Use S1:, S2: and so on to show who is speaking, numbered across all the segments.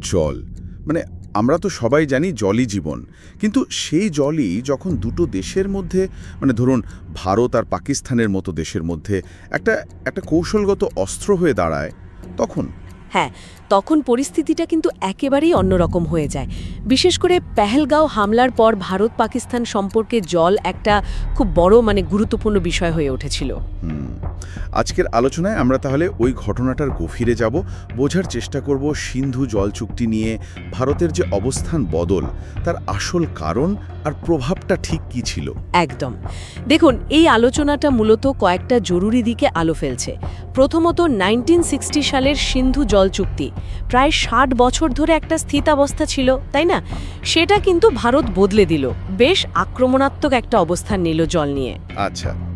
S1: জল। মানে আমরা তো সবাই জানি জলই জীবন। কিন্তু সেই জলই যখন দুটো দেশের মধ্যে মানে ধরুন ভারত আর পাকিস্তানের মতো দেশের মধ্যে একটা একটা কৌশলগত অস্ত্র হয়ে দাঁড়ায় তখন?
S2: হ্যাঁ তখন পরিস্থিতিটা কিন্তু একেবারেই অন্যরকম হয়ে যায়। বিশেষ করে পেহেলগাঁও হামলার পর ভারত পাকিস্তান সম্পর্কে জল একটা খুব বড় মানে গুরুত্বপূর্ণ বিষয় হয়ে উঠেছিল।
S1: হুম। আজকের আলোচনায় আমরা তাহলে ওই ঘটনাটার গভীরে যাব। বোঝার চেষ্টা করব সিন্ধু জল চুক্তি নিয়ে ভারতের যে অবস্থান বদল তার আসল কারণ আর প্রভাবটা ঠিক কী ছিল?
S2: একদম। দেখুন এই আলোচনাটা মূলত কয়েকটা জরুরি দিকে আলো ফেলছে। প্রথমত নাইনটিন সালের সিন্ধু জল চুক্তি। প্রায় ষাট বছর ধরে একটা স্থিতাবস্থা ছিল তাই না? সেটা কিন্তু ভারত বদলে দিল। বেশ আক্রমণাত্মক একটা অবস্থান নিল জল নিয়ে।
S1: আচ্ছা।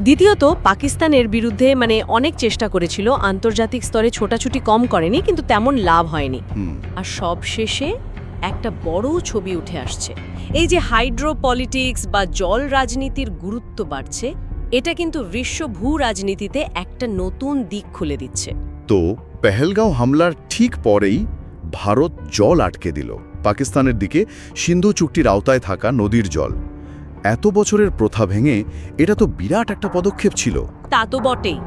S2: দ্বিতীয়ত পাকিস্তানের বিরুদ্ধে মানে অনেক চেষ্টা করেছিল আন্তর্জাতিক স্তরে ছোটাছুটি কম করেনি কিন্তু তেমন লাভ হয়নি। আর সব শেষে একটা বড় ছবি উঠে আসছে। এই যে হাইড্রো পলিটিক্স বা জল রাজনীতির গুরুত্ব বাড়ছে এটা কিন্তু বিশ্ব ভূ রাজনীতিতে একটা নতুন দিক খুলে দিচ্ছে।
S1: তো পেহেলগাঁও হামলার ঠিক পরেই ভারত জল আটকে দিল। পাকিস্তানের দিকে সিন্ধু চুক্তির আওতায় থাকা নদীর জল। এত বছরের প্রথা ভেঙে এটা তো বিরাট একটা পদক্ষেপ ছিল।
S2: তা তো বটেই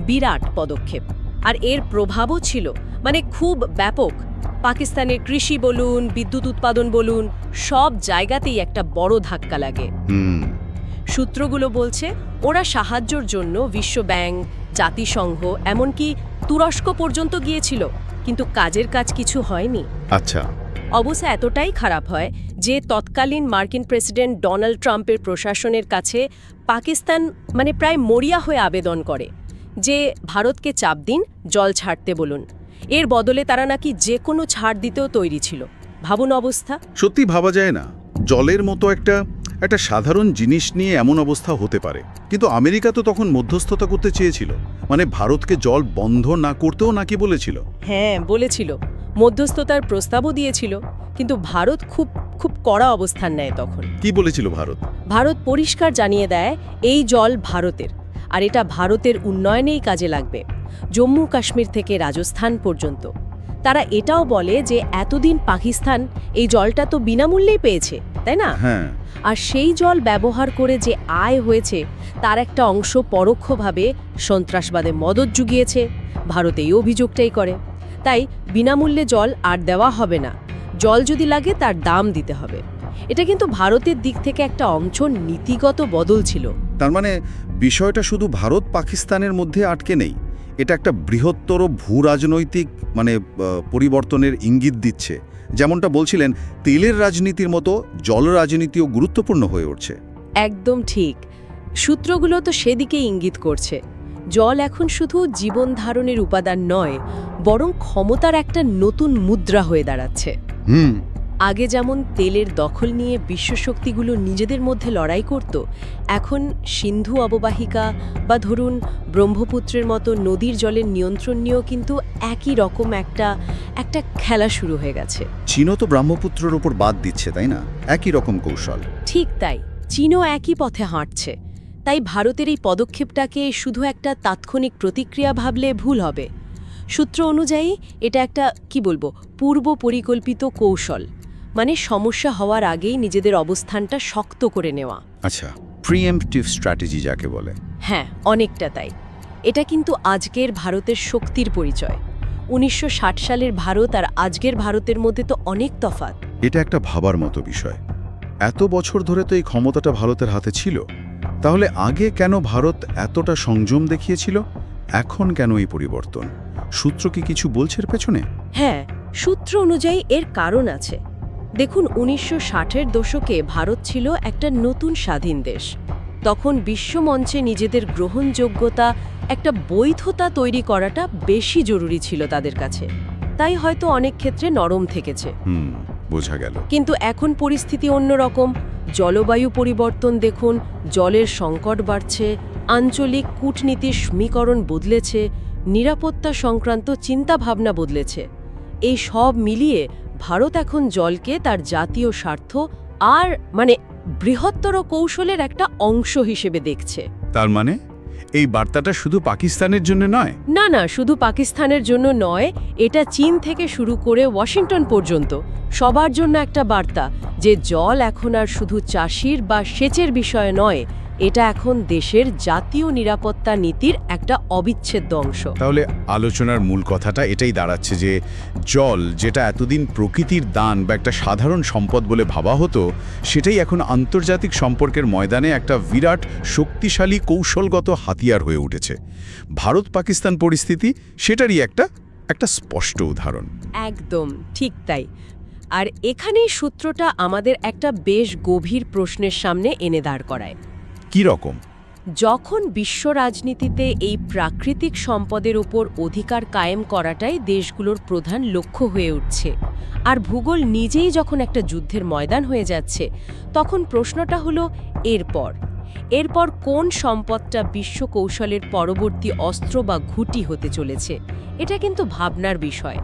S2: বিরাট পদক্ষেপ। আর এর প্রভাবও ছিল মানে খুব ব্যাপক। পাকিস্তানের কৃষি বলুন বিদ্যুৎ উৎপাদন বলুন সব জায়গাতেই একটা বড় ধাক্কা লাগে। সূত্রগুলো বলছে ওরা সাহায্যর জন্য বিশ্ব ব্যাংক জাতিসংঘ এমনকি তুরস্ক পর্যন্ত গিয়েছিল কিন্তু কাজের কাজ কিছু হয়নি।
S1: আচ্ছা।
S2: অবস্থা এতটাই খারাপ হয় যে তৎকালীন মার্কিন প্রেসিডেন্ট ডোনাল্ড ট্রাম্পের প্রশাসনের কাছে পাকিস্তান মানে প্রায় মরিয়া হয়ে আবেদন করে যে ভারতকে চাপ দিন জল ছাড়তে বলুন। এর বদলে তারা নাকি যে কোনো ছাড় দিতেও তৈরি ছিল। ভাবুন অবস্থা।
S1: সত্যি ভাবা যায় না। জলের মতো একটা একটা সাধারণ জিনিস নিয়ে এমন অবস্থা হতে পারে। কিন্তু আমেরিকা তো তখন মধ্যস্থতা করতে চেয়েছিল। মানে ভারতকে জল বন্ধ না করতেও নাকি বলেছিল।
S2: হ্যাঁ বলেছিল। মধ্যস্থতার প্রস্তাবও দিয়েছিল কিন্তু ভারত খুব খুব কড়া অবস্থান নেয় তখন।
S1: কি বলেছিল ভারত?
S2: ভারত পরিষ্কার জানিয়ে দেয় এই জল ভারতের আর এটা ভারতের উন্নয়নেই কাজে লাগবে জম্মু কাশ্মীর থেকে রাজস্থান পর্যন্ত। তারা এটাও বলে যে এতদিন পাকিস্তান এই জলটা তো বিনামূল্যেই পেয়েছে তাই না?
S1: হ্যাঁ।
S2: আর সেই জল ব্যবহার করে যে আয় হয়েছে তার একটা অংশ পরোক্ষভাবে সন্ত্রাসবাদে মদত জুগিয়েছে ভারত এই অভিযোগটাই করে। তাই বিনামূল্যে জল আর দেওয়া হবে না। জল যদি লাগে তার দাম দিতে হবে। এটা কিন্তু ভারতের দিক থেকে একটা অঞ্চল নীতিগত বদল ছিল।
S1: তার মানে বিষয়টা শুধু ভারত পাকিস্তানের মধ্যে আটকে নেই। এটা একটা বৃহত্তর ভূ রাজনৈতিক মানে পরিবর্তনের ইঙ্গিত দিচ্ছে। যেমনটা বলছিলেন তেলের রাজনীতির মতো জল রাজনীতিও গুরুত্বপূর্ণ হয়ে উঠছে।
S2: একদম ঠিক। সূত্রগুলো তো সেদিকে ইঙ্গিত করছে। জল এখন শুধু জীবন ধারণের উপাদান নয় বরং ক্ষমতার একটা নতুন মুদ্রা হয়ে দাঁড়াচ্ছে।
S1: হুম।
S2: আগে যেমন তেলের দখল নিয়ে বিশ্বশক্তিগুলো নিজেদের মধ্যে লড়াই করত এখন সিন্ধু অববাহিকা বা ধরুন ব্রহ্মপুত্রের মতো নদীর জলের নিয়ন্ত্রণ নিয়েও কিন্তু একই রকম একটা একটা খেলা শুরু হয়ে গেছে।
S1: চীনও তো ব্রহ্মপুত্রের উপর বাদ দিচ্ছে তাই না? একই রকম কৌশল।
S2: ঠিক তাই। চীনও একই পথে হাঁটছে। তাই ভারতের এই পদক্ষেপটাকে শুধু একটা তাৎক্ষণিক প্রতিক্রিয়া ভাবলে ভুল হবে। সূত্র অনুযায়ী এটা একটা কি বলব পূর্ব পরিকল্পিত কৌশল। মানে সমস্যা হওয়ার আগেই নিজেদের অবস্থানটা শক্ত করে নেওয়া।
S1: আচ্ছা প্রিএমটিভ স্ট্র্যাটেজি যাকে বলে।
S2: হ্যাঁ অনেকটা তাই। এটা কিন্তু আজকের ভারতের শক্তির পরিচয়। উনিশশো ষাট সালের ভারত আর আজকের ভারতের মধ্যে তো অনেক তফাৎ।
S1: এটা একটা ভাবার মতো বিষয়। এত বছর ধরে তো এই ক্ষমতাটা ভারতের হাতে ছিল। তাহলে আগে কেন ভারত এতটা সংযম দেখিয়েছিল? এখন কেন এই পরিবর্তন? সূত্র কি কিছু বলছে এর পেছনে?
S2: হ্যাঁ সূত্র অনুযায়ী এর কারণ আছে। দেখুন উনিশশো ষাটের দশকে ভারত ছিল একটা নতুন স্বাধীন দেশ। তখন বিশ্বমঞ্চে নিজেদের গ্রহণযোগ্যতা একটা বৈধতা তৈরি করাটা বেশি জরুরি ছিল তাদের কাছে। তাই হয়তো অনেক ক্ষেত্রে নরম থেকেছে।
S1: বোঝা গেল।
S2: কিন্তু এখন পরিস্থিতি অন্যরকম। জলবায়ু পরিবর্তন দেখুন, জলের সংকট বাড়ছে, আঞ্চলিক কূটনীতির সমীকরণ বদলেছে, নিরাপত্তা সংক্রান্ত চিন্তাভাবনা বদলেছে। এই সব মিলিয়ে ভারত এখন জলকে তার জাতীয় স্বার্থ আর মানে বৃহত্তর কৌশলের একটা অংশ হিসেবে দেখছে।
S1: তার মানে? এই বার্তাটা শুধু পাকিস্তানের জন্য নয়।
S2: না না, শুধু পাকিস্তানের জন্য নয়, এটা চীন থেকে শুরু করে ওয়াশিংটন পর্যন্ত। সবার জন্য একটা বার্তা যে জল এখন আর শুধু চাষির বা সেচের বিষয় নয় এটা এখন দেশের জাতীয় নিরাপত্তা নীতির একটা অবিচ্ছেদ্য অংশ।
S1: তাহলে আলোচনার মূল কথাটা এটাই দাঁড়াচ্ছে যে জল যেটা এতদিন প্রকৃতির দান বা একটা সাধারণ সম্পদ বলে ভাবা হতো সেটাই এখন আন্তর্জাতিক সম্পর্কের ময়দানে একটা বিরাট শক্তিশালী কৌশলগত হাতিয়ার হয়ে উঠেছে। ভারত পাকিস্তান পরিস্থিতি সেটারই একটা একটা স্পষ্ট উদাহরণ।
S2: একদম ঠিক তাই। আর এখানেই সূত্রটা আমাদের একটা বেশ গভীর প্রশ্নের সামনে এনে দাঁড় করায়।
S1: কি রকম
S2: যখন বিশ্ব রাজনীতিতে এই প্রাকৃতিক সম্পদের উপর অধিকার কায়েম করাটাই দেশগুলোর প্রধান লক্ষ্য হয়ে উঠছে, আর ভূগোল নিজেই যখন একটা যুদ্ধের ময়দান হয়ে যাচ্ছে, তখন প্রশ্নটা হলো, এরপর? এরপর কোন সম্পদটা বিশ্ব কৌশলের পরবর্তী অস্ত্র বা ঘুটি হতে চলেছে? এটা কিন্তু ভাবনার বিষয়।